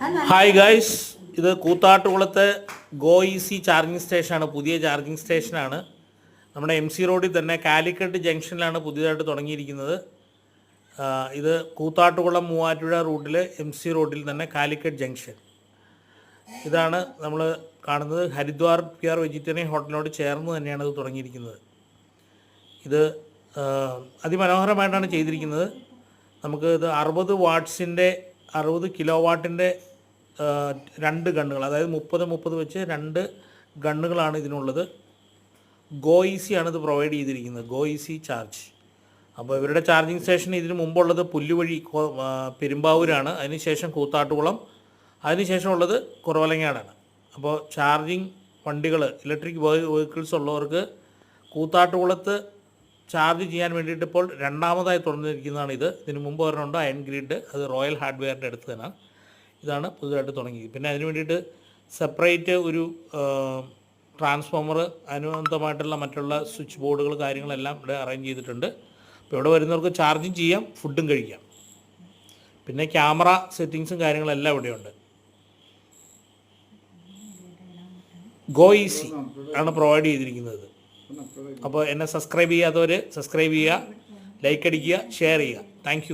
Hi guys ഇത് കൂത്താട്ടുകുളത്തെ go easy charging സ്റ്റേഷനാണ് പുതിയ ചാർജിങ് സ്റ്റേഷനാണ്. നമ്മുടെ എം സി റോഡിൽ തന്നെ കാലിക്കട്ട് ജംഗ്ഷനിലാണ് പുതിയതായിട്ട് തുടങ്ങിയിരിക്കുന്നത്. ഇത് കൂത്താട്ടുകുളം മൂവാറ്റുപുഴ റൂട്ടിൽ എം സി റോഡിൽ തന്നെ കാലിക്കട്ട് ജംഗ്ഷൻ. ഇതാണ് നമ്മൾ കാണുന്നത്. ഹരിദ്വാർ പി ആർ വെജിറ്റേറിയൻ ഹോട്ടലിനോട് ചേർന്ന് തന്നെയാണ് ഇത് തുടങ്ങിയിരിക്കുന്നത്. ഇത് അതിമനോഹരമായിട്ടാണ് ചെയ്തിരിക്കുന്നത്. നമുക്ക് ഇത് അറുപത് വാട്ട്സിന്റെ അറുപത് കിലോ വാട്ടിന്റെ രണ്ട് ഗണ്ണുകൾ അതായത് മുപ്പത് മുപ്പത് വെച്ച് രണ്ട് ഗണ്ണുകളാണ് ഇതിനുള്ളത്. ഗോ ആണ് ഇത് പ്രൊവൈഡ് ചെയ്തിരിക്കുന്നത് ഗോ ചാർജ്. അപ്പോൾ ഇവരുടെ ചാർജിങ് സ്റ്റേഷൻ ഇതിന് മുമ്പുള്ളത് പുല്ലുവഴി പെരുമ്പാവൂരാണ്. അതിനുശേഷം കൂത്താട്ടുകുളം അതിനുശേഷമുള്ളത് കുറവലങ്ങാടാണ്. അപ്പോൾ ചാർജിങ് വണ്ടികൾ ഇലക്ട്രിക് വെഹിക്കിൾസ് ഉള്ളവർക്ക് കൂത്താട്ടുകുളത്ത് ചാർജ് ചെയ്യാൻ വേണ്ടിയിട്ട് ഇപ്പോൾ രണ്ടാമതായി തുറന്നിരിക്കുന്നതാണ് ഇത്. ഇതിന് മുമ്പ് ഒരെണ്ണമുണ്ട് അയൺ ഗ്രിഡ്. അത് റോയൽ ഹാർഡ്വെയറിന്റെ അടുത്ത് തന്നെ ഇതാണ് പുതുതായിട്ട് തുടങ്ങിയത്. പിന്നെ അതിന് വേണ്ടിയിട്ട് സെപ്പറേറ്റ് ഒരു ട്രാൻസ്ഫോമർ അനുബന്ധമായിട്ടുള്ള മറ്റുള്ള സ്വിച്ച് ബോർഡുകൾ കാര്യങ്ങളെല്ലാം ഇവിടെ അറേഞ്ച് ചെയ്തിട്ടുണ്ട്. അപ്പോൾ ഇവിടെ വരുന്നവർക്ക് ചാർജും ചെയ്യാം ഫുഡും കഴിക്കാം. പിന്നെ ക്യാമറ സെറ്റിങ്സും കാര്യങ്ങളെല്ലാം ഇവിടെയുണ്ട്. ഗോ ഈസി ആണ് പ്രൊവൈഡ് ചെയ്തിരിക്കുന്നത്. അപ്പോൾ എന്നെ സബ്സ്ക്രൈബ് ചെയ്യാത്തവർ സബ്സ്ക്രൈബ് ചെയ്യുക ലൈക്ക് അടിക്കുക ഷെയർ ചെയ്യുക. താങ്ക്